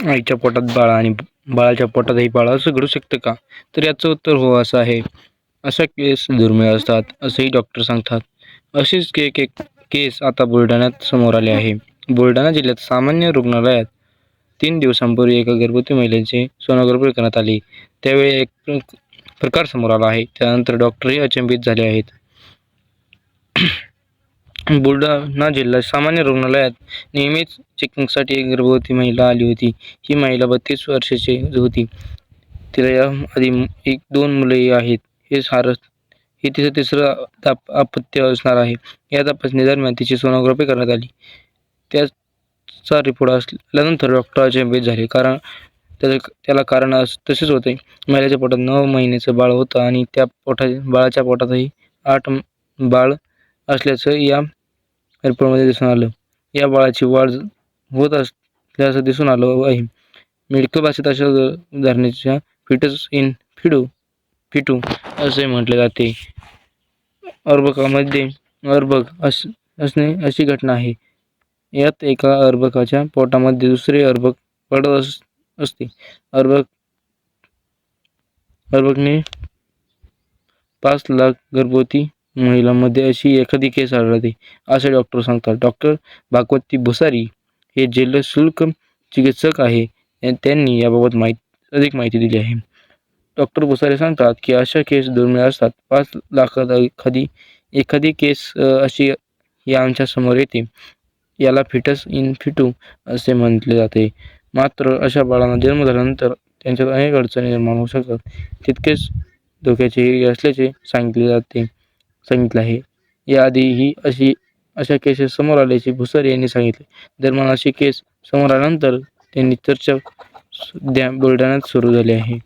आईच्या पोटात बाळा आणि बाळाच्या पोटातही बाळा असं घडू शकतं का? तर याचं उत्तर हो असं आहे. अशा केस दुर्मिळ असतात असंही डॉक्टर सांगतात. अशीच के के केस आता बुलढाण्यात समोर आले आहे. बुलढाणा जिल्ह्यात सामान्य रुग्णालयात तीन दिवसांपूर्वी एका गर्भवती महिलेचे सोनोग्राफी करण्यात आली. त्यावेळी एक प्रकार समोर आला आहे. त्यानंतर डॉक्टरही अचंबित झाले आहेत. बुलढाणा जिल्हा सामान्य रुग्णालयात नेहमीच चेकिंगसाठी एक गर्भवती महिला आली होती. ही महिला बत्तीस वर्षाची होती. तिला या आधी एक दोन मुलंही आहेत. हे सारस हे तिचं तिसरं ताप अपत्य असणार आहे. या तपासणीदरम्यान तिची सोनोग्राफी करण्यात आली. त्याचा रिपोर्ट असल्यानंतर डॉक्टरांचे भेट झाले. कारण त्याचं त्याला कारण अस तसेच होते. महिलेच्या पोटात नऊ महिन्याचं बाळ होतं आणि त्या पोटा बाळाच्या पोटातही आठ बाळ असल्याचं या रिपोर्टमध्ये दिसून आलं. या बाळाची वाढ होत असल्याचं दिसून आलं आहे. मेडिकल भाषेत अशा उदाहरणाच्या फिटस इन फिडू फिटू असे म्हटले जाते. अर्भकामध्ये अर्भक अस असणे अशी घटना आहे. यात एका अर्भकाच्या पोटामध्ये दुसरे अर्भक पडत अस असते. अर्भक अर्भकने पाच लाख गर्भवती महिलांमध्ये अशी एखादी केस आढळते असे डॉक्टर सांगतात. डॉक्टर भागवती भुसारी हे जलशुल्क चिकित्सक आहे. त्यांनी याबाबत माहिती अधिक माहिती दिली आहे. डॉक्टर भुसारे सांगतात की अशा केस दुर्मिळ असतात. पाच लाखात एखादी एखादी केस अशी या आमच्यासमोर येते. याला फिटस इन फिटू असे म्हटले जाते. मात्र अशा बाळांना जन्म झाल्यानंतर त्यांच्यात अनेक अडचणी निर्माण होऊ शकतात. तितकेच धोक्याचे असल्याचे सांगितले जाते. सांगितलं आहे. याआधीही अशी अशा केसेस समोर आल्याचे भुसार यांनी सांगितले. दरम्यान अशी केस समोर आल्यानंतर त्यांनी चर्चा सध्या बुलढाण्यात सुरू झाली आहे.